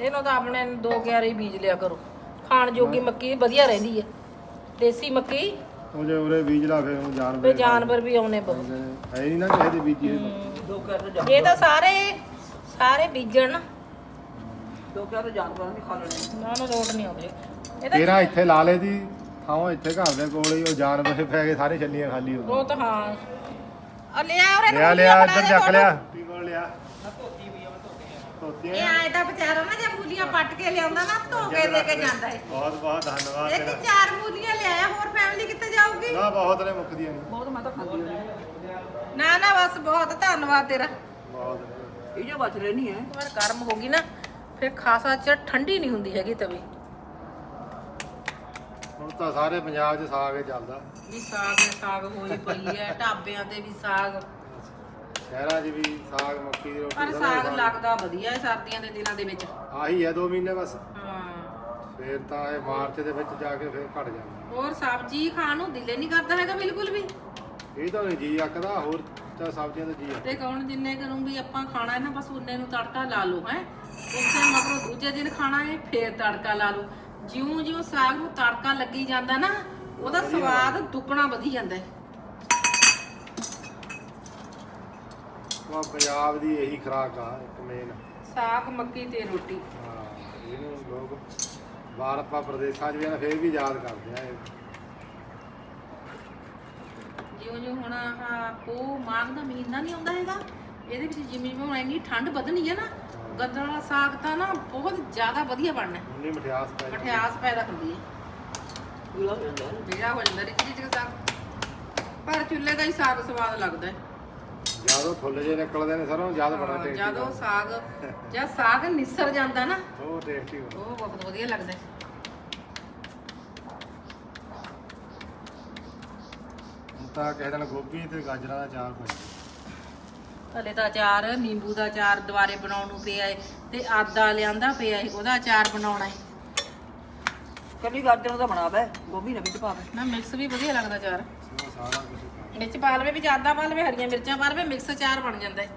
ਇਹਨੂੰ ਤਾਂ ਆਪਣੇ ਦੋ ਕਿਆਰੇ ਹੀ ਬੀਜ ਲਿਆ ਕਰੋ। ਖਾਣ ਜੋਗੀ ਮੱਕੀ ਵਧੀਆ ਰਹਿੰਦੀ ਹੈ। ਦੇਸੀ ਮੱਕੀ ਉਹ ਜੇ ਉਰੇ ਬੀਜ ਲਾ ਫਿਰ ਉਹ ਤੇ ਜਾਨਵਰ ਜਾਨਵਰ ਵੀ ਆਉਣੇ ਬਹੁਤ। ਹੈ ਨਹੀਂ ਨਾ ਕਿਸੇ ਦੇ ਬੀਜੀ ਹੋਈ। ਦੋ ਕਿਆ ਤਾਂ ਇਹ ਤਾਂ ਸਾਰੇ ਸਾਰੇ ਬੀਜਣ। ਨਾ ਦੋ ਤਾਂ ਜਾਨਵਰਾਂ ਨੇ ਖਾ ਲੈਣੇ। ਨਾ ਲੋਟ ਨਹੀਂ ਆਉਂਦੇ। ਇਹ ਤਾਂ ਤੇਰਾ ਇੱਥੇ ਲਾਲੇ ਦੀ ਥਾਂ ਇੱਥੇ ਘਰ ਦੇ ਕੋਲ ਹੀ ਉਹ ਜਾਨਵਰ ਪੈ ਗਏ ਸਾਰੇ ਛੱਲੀਆਂ ਖਾਲੀ ਹੋ ਉਹ ਤਾਂ ਹਾਂ। ਆ ਲਿਆ ਲਿਆ ਲਿਆ ਇੱਧਰ ਚੱਕ ਲਿਆ ਕੀ ਕੋਲ ਲਿਆ। ਇਹ ਆਏ ਤਾਂ ਵਿਚਾਰਾ ਨਾ ਜੇ ਮੂਲੀਆਂ ਪੱਟ ਕੇ ਲਿਆਉਂਦਾ ਨਾ ਧੋ ਕੇ ਦੇ ਕੇ ਜਾਂਦਾ ਹੈ ਬਹੁਤ ਬਹੁਤ ਧੰਨਵਾਦ ਇਹ ਤੇਰਾ। ਕਿ ਚਾਰ ਮੂਲੀਆਂ ਲਿਆਇਆ ਹੋਰ ਫੈਮਿਲੀ ਕਿੱਥੇ ਜਾਊਗੀ? ਨਾ ਬਹੁਤ ਨੇ ਮੁੱਕਦੀਆਂ ਨਹੀਂ ਬਹੁਤ ਮੈਂ ਤਾਂ ਖਾਂਦੀ ਹੋਣੀ ਨਾ ਨਾ ਬਸ ਬਹੁਤ ਧੰਨਵਾਦ ਤੇਰਾ। ਬਹੁਤ ਨੇ। ਇਹ ਜੋ ਬਚ ਰਹੇ ਨਹੀਂ ਹੈ। ਪਰ ਗਰਮ ਹੋ ਗਈ ਨਾ ਫਿਰ ਖਾਸਾ ਚ ਠੰਡੀ ਨਹੀਂ ਹੁੰਦੀ ਹੈਗੀ ਤਵੇ। ਹੁਣ ਤਾਂ ਸਾਰੇ ਪੰਜਾਬ 'ਚ ਸਾਗ ਹੀ ਚੱਲਦਾ। ਵੀ ਸਾਗ ਦੇ ਸਾਗ ਹੋਈ ਪਈ ਹੈ ਢਾਬਿਆਂ ਤੇ ਵੀ ਸਾਗ। ਸ਼ਹਿਰਾਂ 'ਚ ਵੀ ਸਾਗ ਮੱਕੀ ਦੀ ਰੋਟੀ ਪਰ ਸਾਰਾ ਸਾਗ। ਲੱਗਦਾ ਵਧੀਆ ਹੈ ਸਰਦੀਆਂ ਦੇ ਦਿਨਾਂ ਦੇ ਵਿੱਚ। ਆਹੀ ਹੈ 2 ਮਹੀਨੇ ਬਸ। ਹਾਂ। ਫੇਰ ਤਾਂ ਇਹ ਮਾਰਚ ਦੇ ਵਿੱਚ ਜਾ ਕੇ ਫੇਰ ਘਟ ਜਾਂਦਾ। ਹੋਰ ਸਬਜ਼ੀ ਖਾਣ ਨੂੰ ਦਿਲੇ ਨਹੀਂ ਕਰਦਾ ਹੈਗਾ ਬਿਲਕੁਲ ਵੀ। ਇਹ ਤਾਂ ਨਹੀਂ ਜੀ ਅੱਕਦਾ ਹੋਰ ਤਾਂ ਸਬਜ਼ੀਆਂ ਦਾ ਜੀ ਆ ਤੇ ਕੌਣ ਜਿੰਨੇ ਕਰੂੰ ਵੀ ਆਪਾਂ ਖਾਣਾ ਹੈ ਨਾ ਬਸ ਉਨੇ ਨੂੰ ਤੜਕਾ ਲਾ ਲਓ ਹੈ। ਉਸੇ ਮਗਰੋਂ ਦੂਜੇ ਦਿਨ ਖਾਣਾ ਹੈ ਫੇਰ ਤੜਕਾ ਲਾ ਲਓ। ਜਿਉਂ ਜਿਉਂ ਸਾਗ ਨੂੰ ਤੜਕਾ ਲੱਗੀ ਜਾਂਦਾ ਨਾ ਉਹਦਾ ਸਵਾਦ ਦੁੱਗਣਾ ਵਧੀ ਜਾਂਦਾ ਹੈ। ਉਹ ਪੰਜਾਬ ਦੀ ਇਹੀ ਖੁਰਾਕ ਆ ਇੱਕ ਮੇਨ ਸਾਗ ਮੱਕੀ ਤੇ ਰੋਟੀ। ਹਾਂ ਇਹਨੂੰ ਲੋਕ ਆਪਾਂ ਪ੍ਰਦੇਸ਼ਾਂ 'ਚ ਵੀ ਨਾ ਫੇਰ ਵੀ ਯਾਦ ਕਰਦੇ ਆ ਇਹ। ਜਿਉਂ ਜਿਉਂ ਹੁਣ ਆਹ ਉਹ ਮਾਘ ਦਾ ਮਹੀਨਾ ਨਹੀਂ ਆਉਂਦਾ ਹੈਗਾ ਇਹਦੇ ਵਿੱਚ ਜਿਵੇਂ ਜਿਵੇਂ ਹੁਣ ਇੰਨੀ ਠੰਡ ਵਧਣੀ ਹੈ ਨਾ ਵਾਲਾ ਸਾਗ ਤਾਂ ਨਾ ਬਹੁਤ ਜ਼ਿਆਦਾ ਵਧੀਆ ਬਣਨਾ ਹੈ। ਉਨੀ ਮਠਿਆਸ ਪੈ ਜਾਂਦੀ। ਮਠਿਆਸ ਪੈਦਾ ਹੁੰਦੀ ਹੈ। ਪੀਲਾ ਹੋ ਜਾਂਦਾ ਹੈ। ਜਿਹੜਾ ਹੋ ਜਾਂਦਾ ਰਿੱਚ ਰਿੱਚ ਸਾਗ। ਪਰ ਚੁੱਲ੍ਹੇ ਦਾ ਹੀ ਸਾਗ ਸਵਾਦ ਲੱਗਦਾ ਹੈ। ਜਦੋਂ ਫੁੱਲ ਜੇ ਨਿਕਲਦੇ ਨੇ ਸਰੋਂ ਜਦ ਬੜਾ ਹਾਂ, ਟੇਸਟੀ ਜਦੋਂ ਸਾਗ ਜਦ ਸਾਗ ਨਿਸਰ ਜਾਂਦਾ ਨਾ ਉਹ ਟੇਸਟੀ ਹੁੰਦਾ। ਉਹ ਬਹੁਤ ਵਧੀਆ ਲੱਗਦਾ ਹੈ। ਹੁਣ ਤਾਂ ਕਿਸੇ ਦਿਨ ਗੋਭੀ ਤੇ ਗਾਜਰਾਂ ਦਾ ਚਾਰ ਪੈ ਹਲੇ ਤਾਂ ਅਚਾਰ ਨਿੰਬੂ ਦਾ ਅਚਾਰ ਦੁਬਾਰੇ ਬਣਾਉਣ ਨੂੰ ਪਿਆ ਹੈ ਤੇ ਆਦਾ ਲਿਆਂਦਾ ਪਿਆ ਹੈ ਉਹਦਾ ਅਚਾਰ ਬਣਾਉਣਾ ਹੈ ਕੱਲੀ ਗਾਜਰਾਂ ਦਾ ਬਣਾਵੇ ਗੋਭੀ ਨਾ ਵਿੱਚ ਪਾਵੇ ਨਾ ਮਿਕਸ ਵੀ ਵਧੀਆ ਲੱਗਦਾ ਅਚਾਰ। ਕੁਝ ਵਿੱਚ ਪਾ ਲਵੇ ਵਿੱਚ ਆਦਾ ਪਾ ਲਵੇ ਹਰੀਆਂ ਮਿਰਚਾਂ ਪਾ ਲਵੇ ਮਿਕਸ ਅਚਾਰ ਬਣ ਜਾਂਦਾ ਹੈ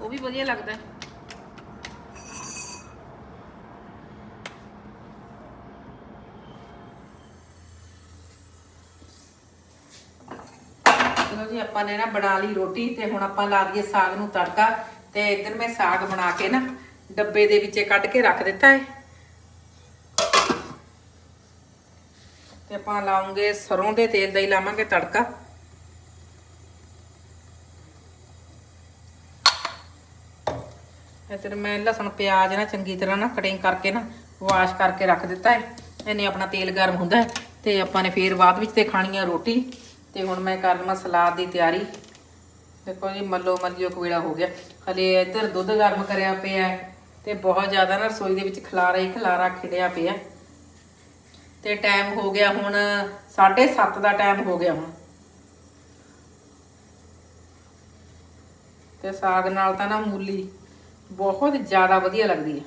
ਉਹ ਵੀ ਵਧੀਆ ਲੱਗਦਾ ਹੈ ਜੀ, ਆਪਾਂ ਨੇ ਨਾ ਬਣਾ ਲਈ ਰੋਟੀ ਤੇ ਹੁਣ ਆਪਾਂ ਲਾ ਦਈਏ ਸਾਗ ਨੂੰ ਤੜਕਾ ਤੇ ਇੱਧਰ ਮੈਂ ਸਾਗ ਬਣਾ ਕੇ ਨਾ ਡੱਬੇ ਦੇ ਵਿੱਚ ਕੱਢ ਕੇ ਰੱਖ ਦਿੱਤਾ ਹੈ ਤੇ ਆਪਾਂ ਲਾਉਂਗੇ ਸਰੋਂ ਦੇ ਤੇਲ ਦਾ ਹੀ ਲਾਵਾਂਗੇ ਤੜਕਾ। ਇੱਧਰ ਮੈਂ ਲਸਣ, ਪਿਆਜ਼ ਨਾ ਚੰਗੀ ਤਰ੍ਹਾਂ ਨਾ ਕਟਿੰਗ ਕਰਕੇ ਨਾ ਵਾਸ਼ ਕਰਕੇ ਰੱਖ ਦਿੱਤਾ ਹੈ ਇਹਨੇ ਆਪਣਾ ਤੇਲ ਗਰਮ ਹੁੰਦਾ ਹੈ ਤੇ ਆਪਾਂ ਨੇ ਫੇਰ ਬਾਅਦ ਵਿੱਚ ਤੇ ਖਾਣੀ ਆ ਰੋਟੀ। ਤੇ ਹੁਣ ਮੈਂ ਕਰ ਲਵਾਂ ਸਲਾਦ ਦੀ ਤਿਆਰੀ। ਦੇਖੋ ਜੀ, ਮੱਲੋ ਮੱਲੀਓ ਕਵੇਲਾ ਹੋ ਗਿਆ। ਹਲੇ ਇੱਧਰ ਦੁੱਧ ਗਰਮ ਕਰਿਆ ਪਿਆ ਹੈ ਤੇ ਬਹੁਤ ਜ਼ਿਆਦਾ ਨਾ ਰਸੋਈ ਦੇ ਵਿੱਚ ਖਲਾਰਾ ਹੀ ਖਲਾਰਾ ਖਿੜਿਆ ਪਿਆ। ਤੇ ਟਾਈਮ ਹੋ ਗਿਆ ਹੁਣ 7:30 ਦਾ ਟਾਈਮ ਹੋ ਗਿਆ ਹੁਣ। ਤੇ ਸਾਗ ਨਾਲ ਤਾਂ ਨਾ ਮੂਲੀ ਬਹੁਤ ਜ਼ਿਆਦਾ ਵਧੀਆ ਲੱਗਦੀ ਹੈ।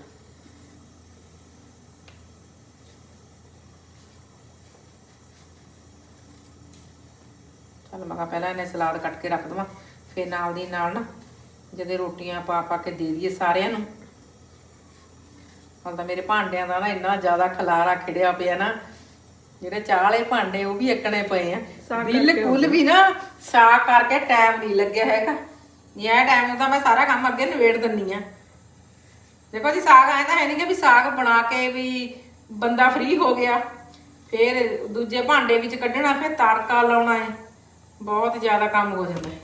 ਚੱਲ ਮੈਂ ਕਿਹਾ ਪਹਿਲਾਂ ਇਹਨੇ ਸਲਾਦ ਕੱਟ ਕੇ ਰੱਖ ਦਵਾਂ ਫਿਰ ਨਾਲ ਦੀ ਨਾਲ ਨਾ ਜਦੇ ਰੋਟੀਆਂ ਪਾ ਪਾ ਕੇ ਦੇ ਦਈਏ ਸਾਰਿਆਂ ਨੂੰ। ਹੁਣ ਤਾਂ ਮੇਰੇ ਭਾਂਡਿਆਂ ਦਾ ਨਾ ਇੰਨਾ ਜ਼ਿਆਦਾ ਖਲਾਰਾ ਖਿੜਿਆ ਪਿਆ ਨਾ ਜਿਹੜੇ ਚਾਹ ਵਾਲੇ ਭਾਂਡੇ ਉਹ ਵੀ ਇੱਕਣੇ ਪਏ ਆ। ਬਿਲਕੁਲ ਵੀ ਨਾ ਸਾਗ ਕਰਕੇ ਟਾਈਮ ਨਹੀਂ ਲੱਗਿਆ ਹੈਗਾ। ਇਹ ਟਾਈਮ ਤਾਂ ਮੈਂ ਸਾਰਾ ਕੰਮ ਅੱਗੇ ਨਿਬੇੜ ਦਿੰਨੀ ਆ। ਦੇਖੋ ਜੀ ਸਾਗ ਆਇਆ ਤਾਂ ਹੈ ਨਹੀਂ ਕਿ ਵੀ ਸਾਗ ਬਣਾ ਕੇ ਵੀ ਬੰਦਾ ਫ੍ਰੀ ਹੋ ਗਿਆ ਫਿਰ ਦੂਜੇ ਭਾਂਡੇ ਵਿੱਚ ਕੱਢਣਾ ਫਿਰ ਤੜਕਾ ਲਾਉਣਾ ਹੈ ਬਹੁਤ ਜ਼ਿਆਦਾ ਕੰਮ ਹੋ ਜਾਂਦਾ ਹੈ।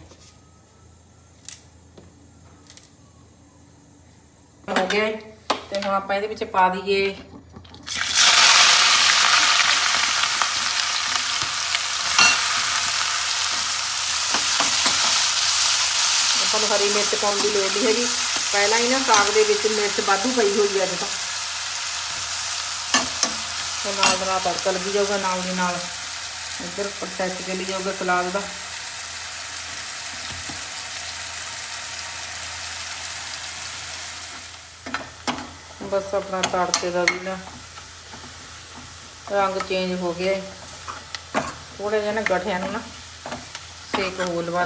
ਹੋ ਗਿਆ ਤੇ ਹੁਣ ਆਪਾਂ ਇਹਦੇ ਵਿੱਚ ਪਾ ਦਈਏ। ਆਪਾਂ ਨੂੰ ਹਰੀ ਮਿਰਚ ਪਾਉਣ ਦੀ ਲੋੜ ਨਹੀਂ ਹੈਗੀ। ਪਹਿਲਾਂ ਹੀ ਨਾ ਸਾਗ ਦੇ ਵਿੱਚ ਮਿਰਚ ਵਾਧੂ ਪਈ ਹੋਈ ਹੈ ਅੱਜ ਤਾਂ। ਨਾਲ ਦੇ ਨਾਲ ਤੜਕਾ ਲੱਗੀ ਜਾਊਗਾ ਨਾਲ ਦੀ ਨਾਲ। ਇੱਧਰ ਪ੍ਰੋਸੈਸ ਚੱਲੀ ਜਾਊਗਾ ਸਲਾਦ ਦਾ। ਬਸ ਆਪਣਾ ਤੜਕੇ ਦਾ ਵੀ ਨਾ ਰੰਗ ਚੇਂਜ ਹੋ ਗਿਆ ਥੋੜੇ ਜਿਹਾ ਨਾ ਗਠਿਆਂ ਨੂੰ ਨਾ ਸੇਕ ਹੋ ਲਵਾ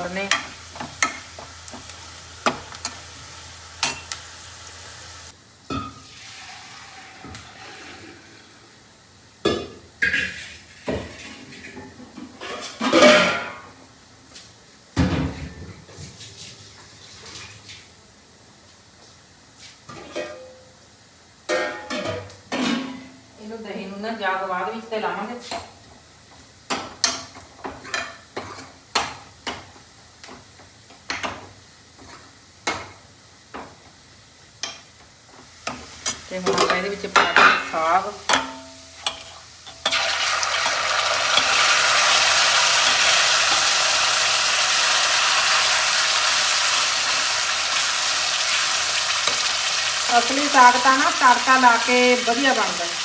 ਨੂੰ ਬਾਅਦ ਵਿੱਚ ਤੇ ਲਾਵਾਂਗੇ। ਤੇ ਹੁਣ ਆਪਾਂ ਇਹਦੇ ਵਿੱਚ ਪਾ ਦਿੰਦੇ ਸਾਗ। ਅਸਲੀ ਸਾਗ ਤਾਂ ਨਾ ਤੜਕਾ ਲਾ ਕੇ ਵਧੀਆ ਬਣਦਾ। ਹੈ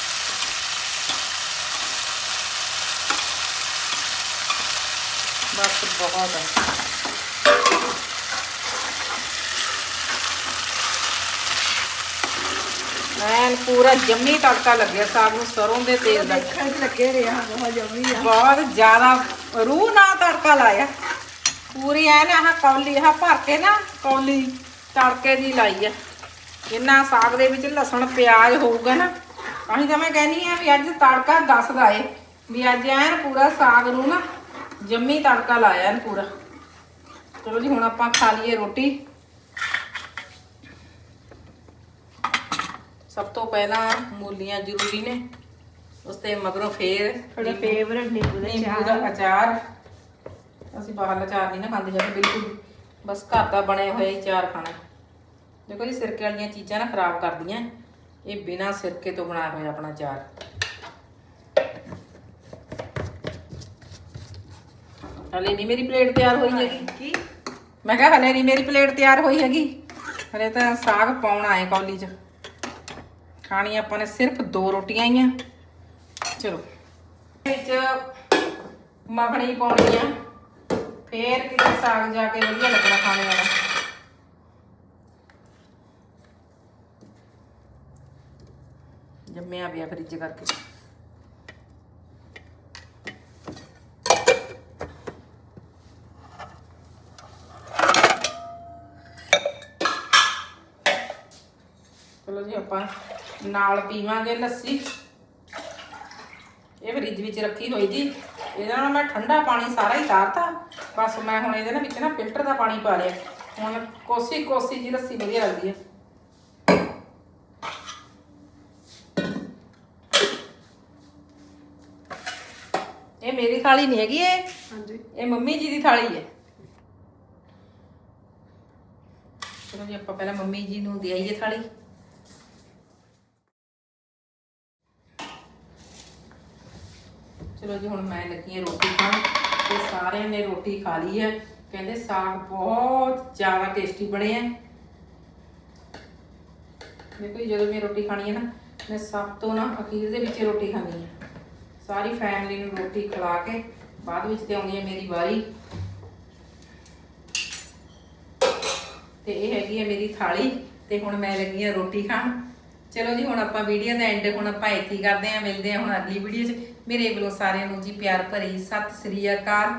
ਬਸ ਬਹੁਤ ਹੈ ਐਨ ਪੂਰਾ ਜੰਮੀ ਤੜਕਾ ਲੱਗਿਆ ਸਾਗ ਨੂੰ ਸਰੋਂ ਦੇ ਤੇਲ ਦਾ। ਦੇਖਣ ਲੱਗੇ ਰਿਹਾ ਬਹੁਤ ਜਮੀ ਆ। ਬਹੁਤ ਜ਼ਿਆਦਾ ਰੂਹ ਨਾਲ ਤੜਕਾ ਲਾਇਆ। ਪੂਰੀ ਐਨ ਆਹ ਕੌਲੀ ਆਹ ਭਰ ਕੇ ਨਾ ਕੌਲੀ ਤੜਕੇ ਦੀ ਲਾਈ ਆ। ਇੰਨਾ ਸਾਗ ਦੇ ਵਿੱਚ ਲਸਣ ਪਿਆਜ਼ ਹੋਊਗਾ ਨਾ ਤਾਂ ਹੀ ਤਾਂ ਮੈਂ ਕਹਿੰਦੀ ਆ ਵੀ ਅੱਜ ਤੜਕਾ ਦੱਸਦਾ ਏ ਵੀ ਅੱਜ ਐਨ ਪੂਰਾ ਸਾਗ ਨੂੰ ਨਾ ਜੰਮੀ ਤੜਕਾ ਲਾਇਆ ਐਨ ਪੂਰਾ। ਚਲੋ ਜੀ ਹੁਣ ਆਪਾਂ ਖਾ ਲਈਏ ਰੋਟੀ। ਸਭ ਤੋਂ ਪਹਿਲਾਂ ਮੂਲੀਆਂ ਜ਼ਰੂਰੀ ਨੇ ਉਸ ਤੇ ਮਗਰੋਂ ਫੇਰ ਤੁਹਾਡਾ ਫੇਵਰਟ ਨਿੰਬੂ ਦਾ ਨਿੰਬੂ ਦਾ ਅਚਾਰ। ਅਸੀਂ ਬਾਹਰਲਾ ਅਚਾਰ ਨਹੀਂ ਨਾ ਖਾਂਦੇ ਜਾਂਦੇ ਬਿਲਕੁਲ। ਬਸ ਘਰ ਦਾ ਬਣਿਆ ਹੋਇਆ ਹੀ ਅਚਾਰ ਖਾਣਾ। ਦੇਖੋ ਜੀ ਸਿਰਕੇ ਵਾਲੀਆਂ ਚੀਜ਼ਾਂ ਨਾ ਖਰਾਬ ਕਰਦੀਆਂ। ਇਹ ਬਿਨਾ ਸਿਰਕੇ ਤੋਂ ਬਣਾਇਆ ਹੋਇਆ ਆਪਣਾ ਅਚਾਰ। ਹਲੇ ਨਹੀਂ ਮੇਰੀ ਪਲੇਟ ਤਿਆਰ ਹੋਈ ਹੈਗੀ। ਕੀ? ਮੈਂ ਕਿਹਾ ਹਲੇ ਨਹੀਂ ਮੇਰੀ ਪਲੇਟ ਤਿਆਰ ਹੋਈ ਹੈਗੀ। ਹਲੇ ਤਾਂ ਸਾਗ ਪਾਉਣਾ ਹੈ ਕੌਲੀ 'ਚ। ਖਾਣੀ ਆਪਾਂ ਨੇ ਸਿਰਫ ਦੋ ਰੋਟੀਆਂ ਹੀ ਆ ਚਲੋ। ਵਿੱਚ ਮੱਖਣੀ ਪਾਉਣੀ ਆ। ਫੇਰ ਕਿਤੇ ਸਾਗ ਜਾ ਕੇ ਵਧੀਆ ਲੱਗਣਾ ਖਾਣੇ ਵਾਲਾ। ਜੰਮਿਆ ਪਿਆ ਫਰਿੱਜ ਕਰਕੇ। ਆਪਾਂ ਨਾਲ ਪੀਵਾਂਗੇ ਲੱਸੀ। ਇਹ ਫਰਿੱਜ ਵਿੱਚ ਰੱਖੀ ਹੋਈ ਜੀ ਇਹਦਾ ਨਾਲ ਮੈਂ ਠੰਡਾ ਪਾਣੀ ਸਾਰਾ ਹੀ ਤਾਰਤਾ। ਬਸ ਮੈਂ ਹੁਣ ਇਹਦੇ ਨਾਲ ਵਿੱਚ ਨਾ ਫਿਲਟਰ ਦਾ ਪਾਣੀ ਪਾ ਲਿਆ। ਹੁਣ ਕੋਸੀ ਕੋਸੀ ਜੀ ਲੱਸੀ ਵਧੀਆ ਲੱਗਦੀ ਹੈ ਇਹ ਮੇਰੀ ਥਾਲੀ ਨਹੀਂ ਹੈਗੀ ਇਹ। ਹਾਂਜੀ। ਇਹ ਮੰਮੀ ਜੀ ਦੀ ਥਾਲੀ ਹੈ। ਚਲੋ ਜੀ ਆਪਾਂ ਪਹਿਲਾਂ ਮੰਮੀ ਜੀ ਨੂੰ ਦੇ ਆਈਏ ਥਾਲੀ। ਚਲੋ ਜੀ, ਹੁਣ ਮੈਂ ਲੱਗੀ ਹਾਂ ਰੋਟੀ ਖਾਣ ਤੇ ਸਾਰਿਆਂ ਨੇ ਰੋਟੀ ਖਾ ਲਈ ਹੈ। ਕਹਿੰਦੇ ਸਾਗ ਬਹੁਤ ਜ਼ਿਆਦਾ ਟੇਸਟੀ ਬਣੇ ਹੈ ਦੇਖੋ ਜਦੋਂ ਮੈਂ ਰੋਟੀ ਖਾਣੀ ਹੈ ਨਾ, ਮੈਂ ਸਭ ਤੋਂ ਨਾ ਅਖੀਰ ਦੇ ਵਿੱਚ ਰੋਟੀ ਖਾਣੀ ਹੈ। ਸਾਰੀ ਫੈਮਿਲੀ ਨੂੰ ਰੋਟੀ ਖਿਲਾ ਕੇ ਬਾਅਦ ਵਿੱਚ ਤੇ ਆਉਂਦੀ ਹੈ ਮੇਰੀ ਵਾਰੀ। ਤੇ ਇਹ ਹੈਗੀ ਹੈ ਮੇਰੀ ਥਾਲੀ ਤੇ ਹੁਣ ਮੈਂ ਲੱਗੀ ਹਾਂ ਰੋਟੀ ਖਾਣ। ਚਲੋ ਜੀ, ਹੁਣ ਆਪਾਂ ਵੀਡੀਓ ਦਾ ਐਂਡ ਹੁਣ ਆਪਾਂ ਇੱਥੇ ਕਰਦੇ ਹਾਂ, ਮਿਲਦੇ ਹਾਂ ਹੁਣ ਅਗਲੀ ਵੀਡੀਓ 'ਚ। ਮੇਰੇ ਵੱਲੋਂ ਸਾਰਿਆਂ ਨੂੰ ਜੀ ਪਿਆਰ ਭਰੀ ਸਤਿ ਸ੍ਰੀ ਅਕਾਲ।